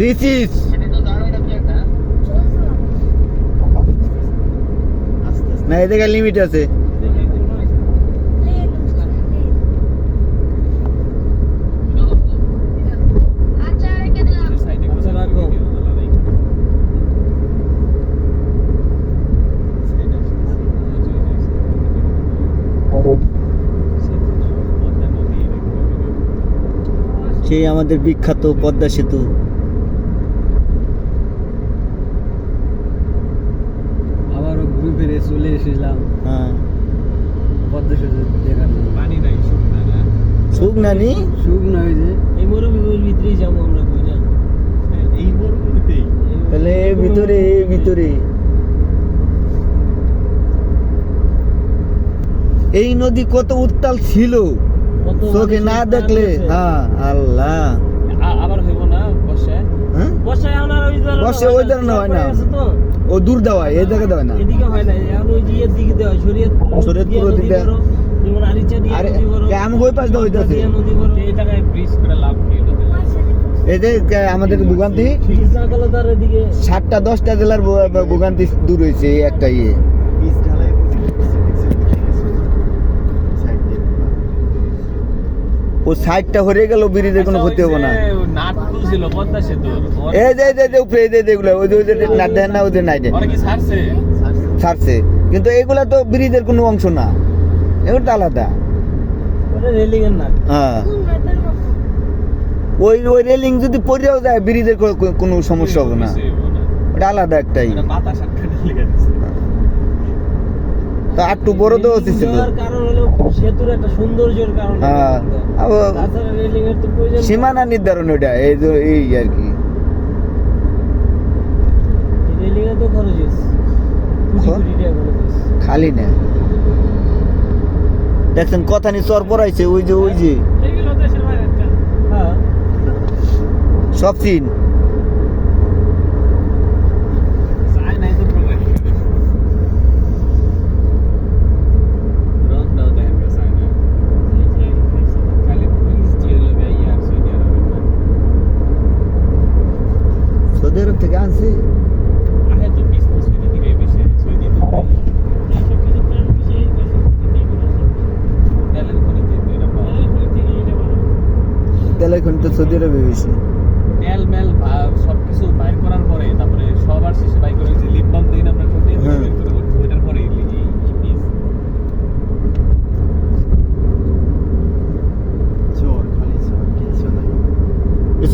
This is না এদিকে limit আছে। আচ্ছা, সেই আমাদের বিখ্যাত পদ্মা সেতু। হ্যাঁ। পদ্মা সেতু দেখার পানি নাই শুকনা না সুখ নানি? শুকনো হয়েছে এই মরুভূমির ভিতরেই যাব আমরা বুঝা এই মরুভূমিতেই। তাহলে ভিতরে ভিতরে। এই নদী কত উত্তাল ছিল? চোখে না দেখলে? হ্যাঁ আল্লাহ। আর ওই না হয় না। ও দূর দেওয়া এই জায়গা দেওয়া না এদিকে হয় না ওই যে এর দিকে দেওয়া শরীয়ত শরীয়ত পুরো। যেমন আরিচা দিয়ে আরে, নদী বড়, কে আমাকে ওই পাশ দিয়ে হইতাছে? নদী বড়। এই জায়গায় ব্রিজ করে লাভ কি আমাদের ভোগান্তি সাতটা দশটা জেলার ভোগান্তি দূর হয়েছে একটা ইয়ে ও সাইডটা হয়ে গেল ব্রিজের কোনো ক্ষতি হবে না। সেতু এই যে যে, উপরে যে যেগুলো ওই যে ওই যে দেখেন না ওই যে নাই দেখেন ওরা কি ছাড়ছে? ছাড়ছে। কিন্তু এগুলা তো ব্রিজের কোনো অংশ না। এগুলো তো আলাদা। হ্যাঁ। ওই ওই রেলিং যদি পড়েও যায় ব্রিজের কোনো সমস্যা হবে না। ওটা আলাদা একটাই। বাতাস তা একটু বড় তো উচিত ছিল কারণ হলো সেতুর একটা সৌন্দর্যের কারণে হ্যাঁ রেলিং এর তো প্রয়োজন সীমানা নির্ধারণ ওইটা এই যে এই আর কি। রেলিং এ তো খরচ। খালি না। দেখছেন কথা নি চর পড়াইছে ওই যে ওই যে। হ্যাঁ। সব চিন চায় নাই তো প্রোগ্রাম রংটাও দেখেন গা চায় না খালি ব্রিজ দিয়ে লবে ইয়ার সৌদি আরবের না সৌদি আরব থেকে আনছে আহে তো বিশ বছর থেকে বেশি সৌদি ট্যালেন্ট করে দিতে এটা পাওয়া তাহলে এখন তো সৌদি আরবে বেশি। তেল মেল ভা- সবকিছু বাইর করার পরে তারপরে সবার শেষে বাইর করে যে লিপ বাম দিন আমরা ঠোঁটে হ্যাঁ। বের করে ওইটার পরে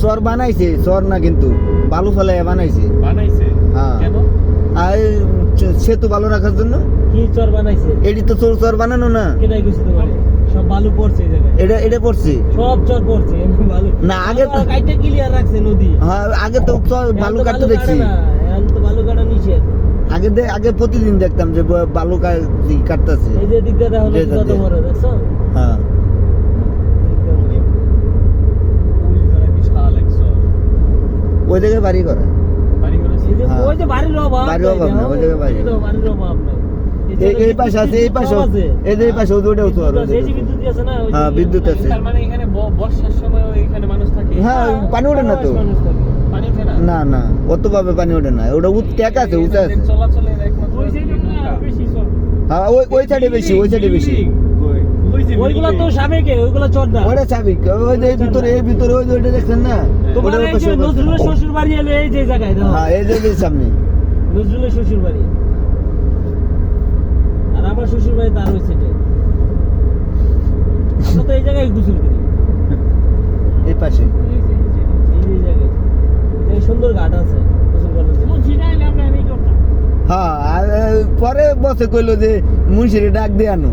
চর বানাইছে চর না কিন্তু। বালু ফেলাইয়া বানাইছে। বানাইছে? হ্যাঁ। কেন? আর সেতু ভালো রাখার জন্য? কি চর বানাইছে? এটি তো চোর চর বানানো না। কেটাই গেছে তোমার? সব বালু পড়ছে এটা এটা পড়ছে? সব চর পড়ছে বালু। না, আগে তো- কাইটা ক্লিয়ার রাখছে নদী। হ্যাঁ আগে তো চর বালু কাটতে দেখছি। এখন তো বালু কাটা নিষেধ। আগে আগে প্রতিদিন দেখতাম যে বালু কাটতেছে। এই যে দিকটা দেখো কত। বড় দেখছ? হ্যাঁ। ওই জায়গায় বাড়ি করা। বাড়ি হ্যাঁ। ওই যে বাড়ির অভাব বাড়ির অভাব না, ওই জায়গায় বাড়ির অভাব নাই এই পাশে আছে এই পাশে এই যে এই পাশে ওই যে ওটাও চর বিদ্যুৎ আছে, বিদ্যুৎ আছে না হ্যাঁ, বিদ্যুৎ আছে। তার মানে এখানে বর্ষার সময় এখানে মানুষ থাকে। হ্যাঁ পানি ওঠে না তো। না। না না অত ভাবে পানি ওঠে না। ওটা ট্যাক আছে উঁচা আছে। হ্যাঁ ওই ওই সাইডে বেশি ওই সাইডে বেশি। ওইগুলা তো building। সাবেকে ওইগুলা চর না। ওটা ওই যে ভিতরে এই ভিতরে ওই যে ওইটা দেখছেন না? তোমার এই যে নজরুলের শ্বশুর বাড়ি এলো এই যে জায়গায় হ্যাঁ এই যে সামনে। নজরুলের শ্বশুর বাড়ি আমার ওই তো এই জায়গায় গোসল করি। এই পাশে। এই জায়গায়। এই সুন্দর ঘাট আছে গোসল করার হ্যাঁ পরে বসে কইলো যে মুন্সিরে ডাক দিয়ে আনো।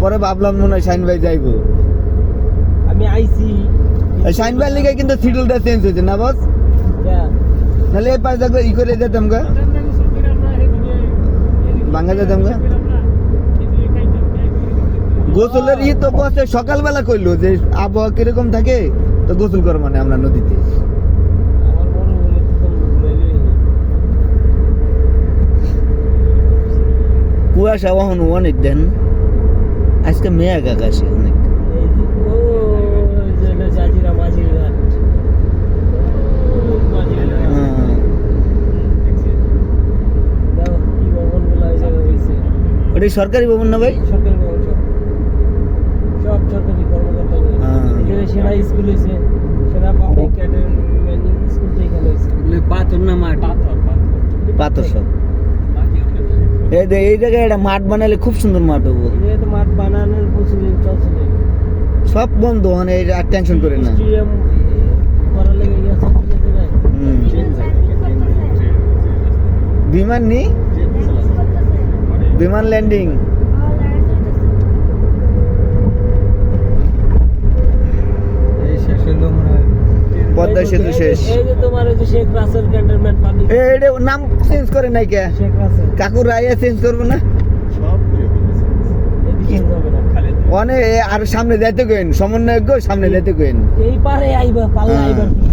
পরে ভাবলাম মনে হয় শাইন ভাই যাইবো। আমি আইছি। এই শাইন ভাই লিগে কিন্তু সিডুলটা চেঞ্জ হয়েছে না বস? হ্যাঁ। নাহলে এই পাশে দেখো ই করে যেতাম গা। ভাঙা যেতাম গা। গোসলের ই তো বসে সকালবেলা করল যে আবহাওয়া কীরকম থাকে তো গোসল করো মানে আমরা নদীতে। কুয়াশা অনেক দেন। আজকে মেঘ আকাশে অনেক। হ্যাঁ। সরকারি ভবন না ভাই? সরকারি সরকারি কর্মকর্তা হ্যাঁ। এখানে সেরা স্কুল হয়েছে সেরা পাবলিক স্কুল এখানে হয়েছে পাথর না পাথর পাথর। সব। এই যে এই জায়গায় একটা মাঠ বানালে খুব সুন্দর মাঠ হব। মাঠ বানানোর প্রচুর চলছিল সব বন্ধ মানে আর টেনশন করে না। বিমান নি? বিমান ল্যান্ডিং এই শেষ হইল মনে হয় পদ্মা সেতু শেষ। এই যে তোমার ওই যে শেখ রাসেল ক্যান্টনমেন্ট পাবলিক এ, এটা নাম চেঞ্জ করে নাই কে? কাকুর রায়া চেঞ্জ করব না? অনেক আর সামনে যাইতে গেন সমন্বয় সামনে যাইতে গেন এই পারে আইবা পাল্লা হ্যাঁ। আইবার কি?